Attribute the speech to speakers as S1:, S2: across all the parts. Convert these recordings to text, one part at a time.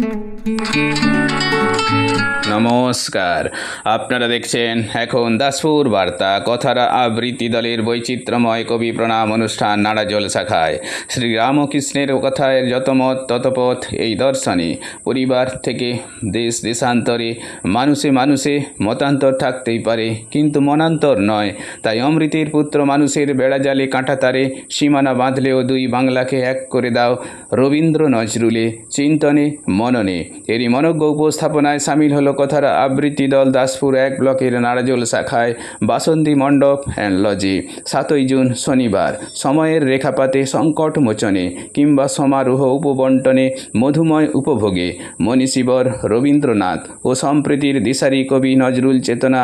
S1: Thank you. নমস্কার। আপনারা দেখছেন এখন দাসপুর বার্তা, কথারা আবৃত্তি দলের বৈচিত্র্যময় কবি প্রণাম অনুষ্ঠান নাড়াজল শাখায়। শ্রী রামকৃষ্ণের কথায় যতমত ততপথ এই দর্শনে। পরিবার থেকে দেশ দেশান্তরে মানুষে মানুষে মতান্তর থাকতেই পারে, কিন্তু মনান্তর নয়। তাই অমৃতের পুত্র মানুষের বেড়াজালে কাঁটাতারে সীমানা বাঁধলেও দুই বাংলাকে এক করে দাও রবীন্দ্র নজরুলে। চিন্তনে, মননে। এরই মনজ্ঞ উপস্থাপনায় সামিল হলো কথার আবৃত্তি দল দাসপুর এক ব্লকের নারাজল শাখায় বাসন্তী মণ্ডপ অ্যান্ড লজে সাতই জুন শনিবার, সময়ের রেখাপাতে সংকট মোচনে কিংবা সমারোহ উপবন্টনে মধুময় উপভোগে মনীষীবর রবীন্দ্রনাথ ও সম্প্রীতির দিশারি কবি নজরুল চেতনা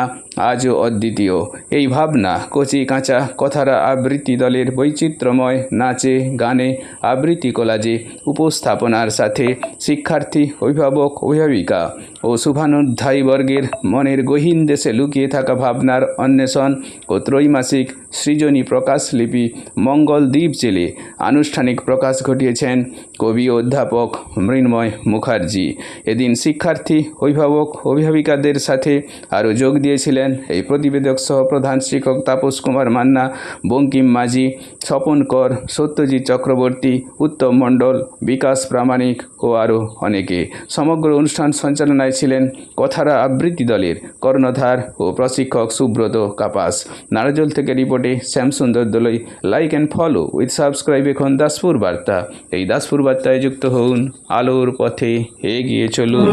S1: আজও অদ্বিতীয়। এই ভাবনা কচি কাঁচা কথারা আবৃত্তি দলের বৈচিত্র্যময় নাচে, গানে, আবৃত্তি কোলাজে উপস্থাপনার সাথে শিক্ষার্থী, অভিভাবক, অভিভাবিকা ও শুভানুধ্যায়ী বর্গের মনের গহীন দেশে লুকিয়ে থাকা ভাবনার অন্বেষণ ও ত্রৈমাসিক সৃজনী প্রকাশলিপি মঙ্গল দ্বীপ জেলে আনুষ্ঠানিক প্রকাশ ঘটিয়েছেন কবি অধ্যাপক মৃন্ময় মুখার্জি। এদিন শিক্ষার্থী, অভিভাবক, অভিভাবিকাদের সাথে আরও যোগ দিয়েছিলেন এই প্রতিবেদক সহ প্রধান শিক্ষক তাপস কুমার মান্না, বঙ্কিম মাঝি, স্বপন কর, সত্যজিৎ চক্রবর্তী, উত্তম মণ্ডল, বিকাশ প্রামাণিক ও আরও অনেকে। সমগ্র অনুষ্ঠান সঞ্চালনায় ছিলেন কথারা আবৃত্তি দলের কর্ণধার ও প্রশিক্ষক সুব্রত কাপাস। নারাজল থেকে রিপোর্টে Shyamsundar Doloi like and follow with subscribe এখন দাসপুর বার্তা। এই দাসপুর বার্তায় যুক্ত হন আলোর পথে এগিয়ে চলুন।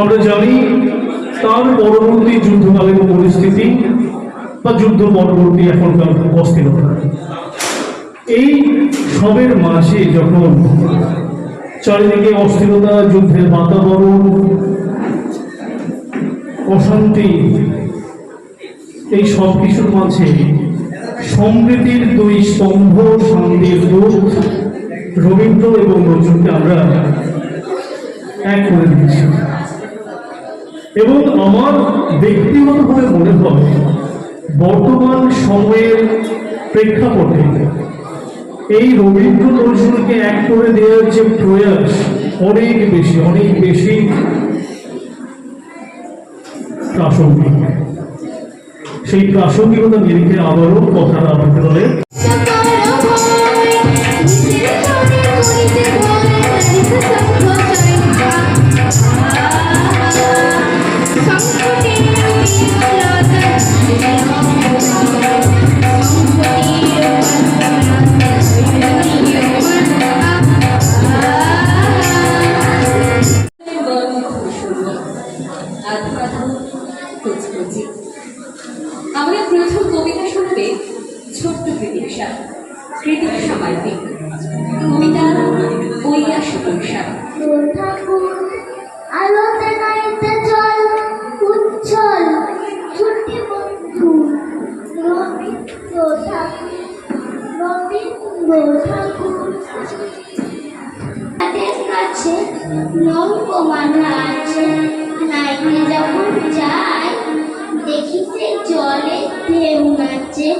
S2: আমরা জানি তার পরবর্তী যুদ্ধকালীন পরিস্থিতি বা যুদ্ধ পরবর্তী এখনকার অস্থিরতা এই সবের মাঝে যখন চারিদিকে অস্থিরতা, যুদ্ধের বাতাবরণ, অশান্তি এই সব কিছুর মাঝে সমৃদ্ধির দুই স্তম্ভ শান্তির দূত রবীন্দ্র এবং নজরুলকে আমরা এক করে দিয়েছি। এবং আমার ব্যক্তিগতভাবে মনে হয় বর্তমান সময়ের প্রেক্ষাপটে এই রবীন্দ্র নজরুলকে এক করে দেওয়ার যে প্রয়াস অনেক বেশি অনেক বেশি সেই প্রাসঙ্গিকতা নিরিখে আবারও কথার আবদ্ধ
S3: তাদের কাছে নৌকমানা আছে নাইতে যখন যায় দেখিতে জলে ঢেউ নাচে।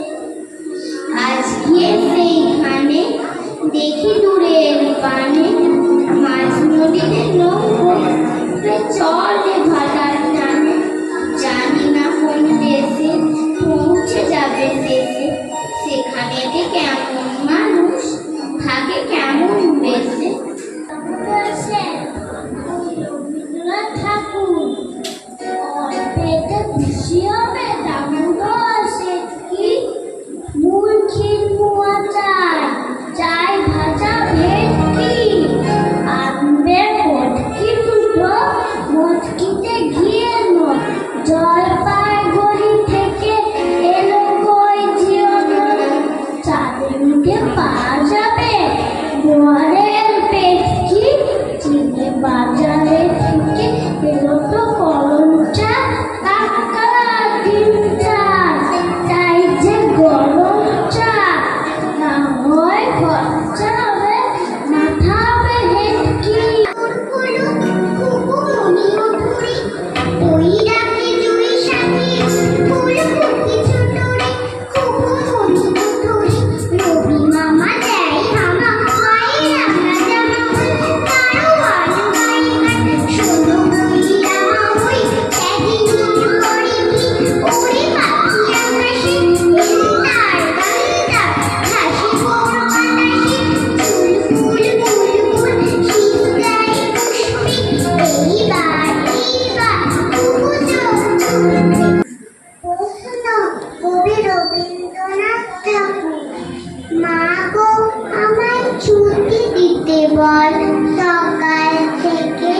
S4: সকাল থেকে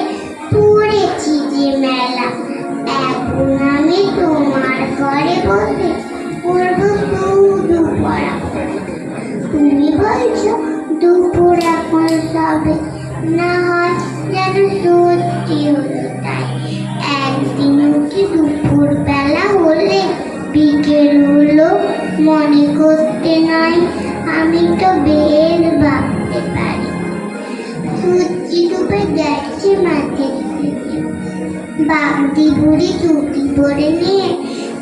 S4: পড়েছি যে মেলা। এখন আমি তোমার ঘরে বসে করব শুধু পড়া তুমি বলছো দুপুর এখন সবে। না হয় যেন সত্যি হলো তাই। একদিন কি হলে বিকেল হলো মনে করতে নাই। আমি তো বেশ যাচ্ছে মাঠে। বাগদি বুড়ি চুটি পরে নিয়ে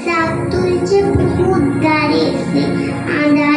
S4: শাক তুলছে পুকুর দাঁড়িয়েছে এসে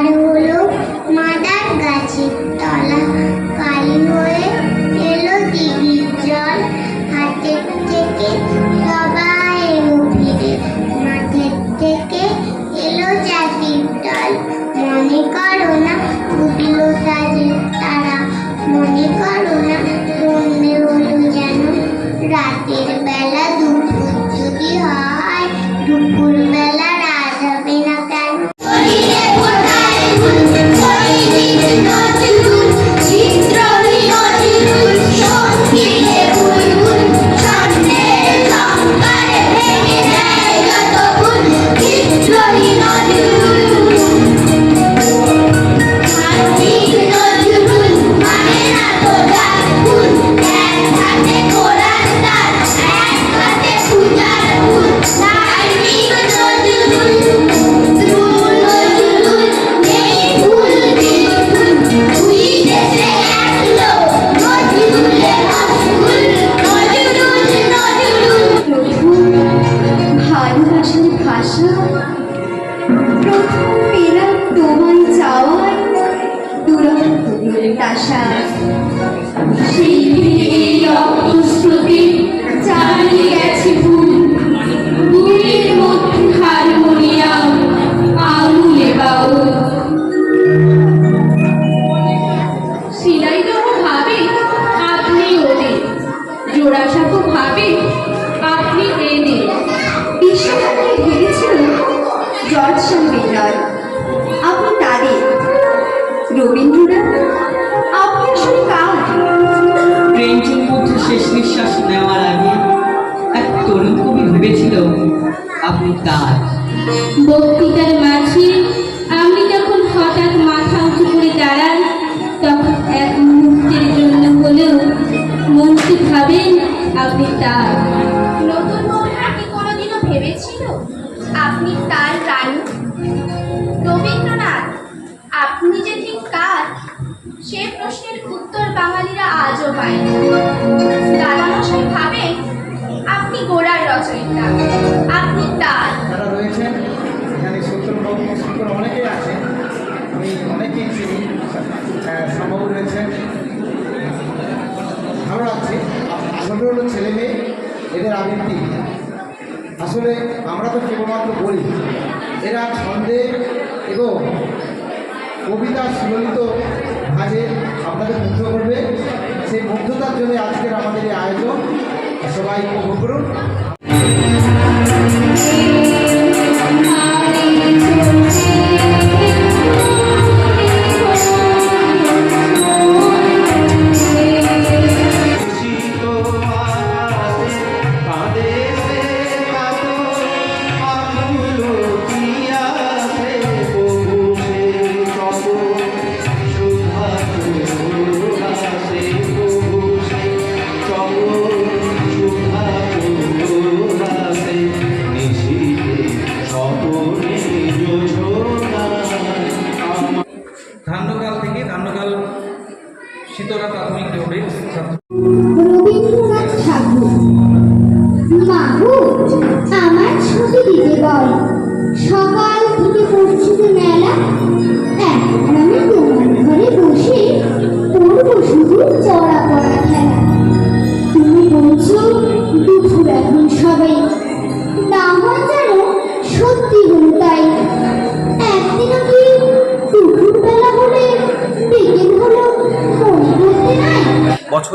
S5: ভালোবাসার ভাষা? প্রথম পেলাম তোমায় চাওয়ায় দুরন্ত প্রত্যাশা সেই অপ্রস্তুতি চালিয়ে গেছে ভেবেছিল আপনি
S6: তার।
S7: বক্তৃতার মাঝে আমি যখন হঠাৎ মাথা উঁচু করে দাঁড়াই তখন এক মুহূর্তের জন্য হলেও মনকে ভাবেন আপনি তার।
S5: নতুন কি কোনোদিনও ভেবেছিল আপনি তার রানী? রবীন্দ্রনাথ আপনি যে ঠিক কার? সে প্রশ্নের উত্তর বাঙালিরা আজও পায়নি দাদামশাই ভাবেন গোড়ার রচয়িতা। আপনি তার।
S8: যারা রয়েছেন, এখানে সত্যবাবু মুসলিম অনেকেই আছেন। আমি অনেকেই চিনি সম্ভব রয়েছেন। ভালো লাগছে। ছোট হলো ছেলে মেয়ে, এদের আবৃত্তি। আসলে আমরা তো কেবলমাত্র বলি, এরা ছন্দে এবং কবিতা সুললিত ভাজে আপনাদের মুগ্ধ করবে। সেই মুগ্ধতার জন্য আজকের আমাদের এই আয়োজন। সবাই উপভোগ করুন।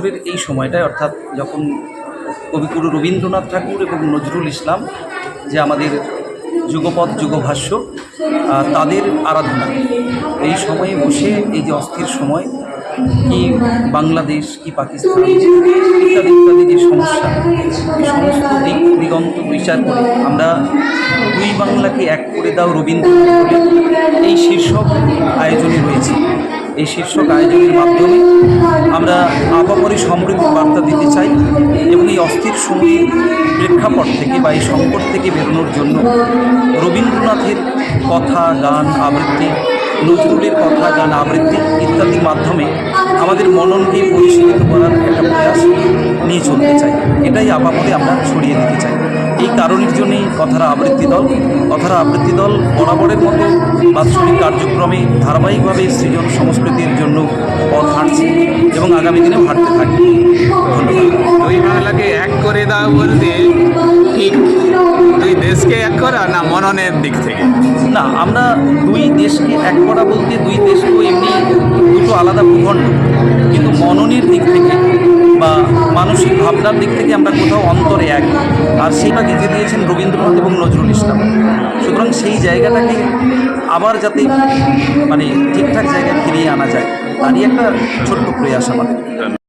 S9: বছরের এই সময়টায়, অর্থাৎ যখন কবিগুরু রবীন্দ্রনাথ ঠাকুর এবং নজরুল ইসলাম যে আমাদের যুগপৎ, যুগভাষ্য তাদের আরাধনা, এই সময়ে বসে এই যে অস্থির সময়, কি বাংলাদেশ, কি পাকিস্তান, ইত্যাদি ইত্যাদি যে সমস্যা, এই সমস্ত দিক দিগন্ত বিচার করে আমরা দুই বাংলাকে এক করে দাও রবীন্দ্রনাথ বলে এই শীর্ষক আয়োজনে রয়েছে। এই শীর্ষক আয়োজনের মাধ্যমে আমরা আপামরি সমৃদ্ধ বার্তা দিতে চাই এবং এই অস্থির সময়ের প্রেক্ষাপট থেকে বা এই সংকট থেকে বেরোনোর জন্য রবীন্দ্রনাথের কথা, গান, আবৃত্তি, নজরুলের কথা, গান, আবৃত্তি ইত্যাদির মাধ্যমে আমাদের মননকে পরিশীলিত করার একটা প্রয়াস নিয়ে চলতে চাই। এটাই আপামরে আমরা ছড়িয়ে দিতে চাই। এই কারণের জন্যই কথারা আবৃত্তি দল কথারা আবৃত্তি দল বরাবরের মতো বাৎসরিক কার্যক্রমে ধারাবাহিকভাবে সৃজন সংস্কৃতির জন্য পথ হাঁটছে এবং আগামী দিনেও হাঁটতে থাকবে। ধন্যবাদ।
S1: দুই বাংলাকে এক করে দাও বলতে ঠিক দুই দেশকে এক করা না মননের দিক থেকে?
S9: না আমরা দুই দেশকে এক করা বলতে দুই দেশ তো এমনি দুটো আলাদা ভূখণ্ড। কিন্তু মননের দিক থেকে বা মানসিক ভাবনার দিক থেকে আমরা কোথাও অন্তরে এক। আর সেটা গেঁথে দিয়েছেন রবীন্দ্রনাথ এবং নজরুল ইসলাম। সুতরাং সেই জায়গাটাকে আবার যাতে মানে ঠিকঠাক জায়গায় ফিরিয়ে আনা যায়, তারই একটা ছোট্ট প্রয়াস আমাদের।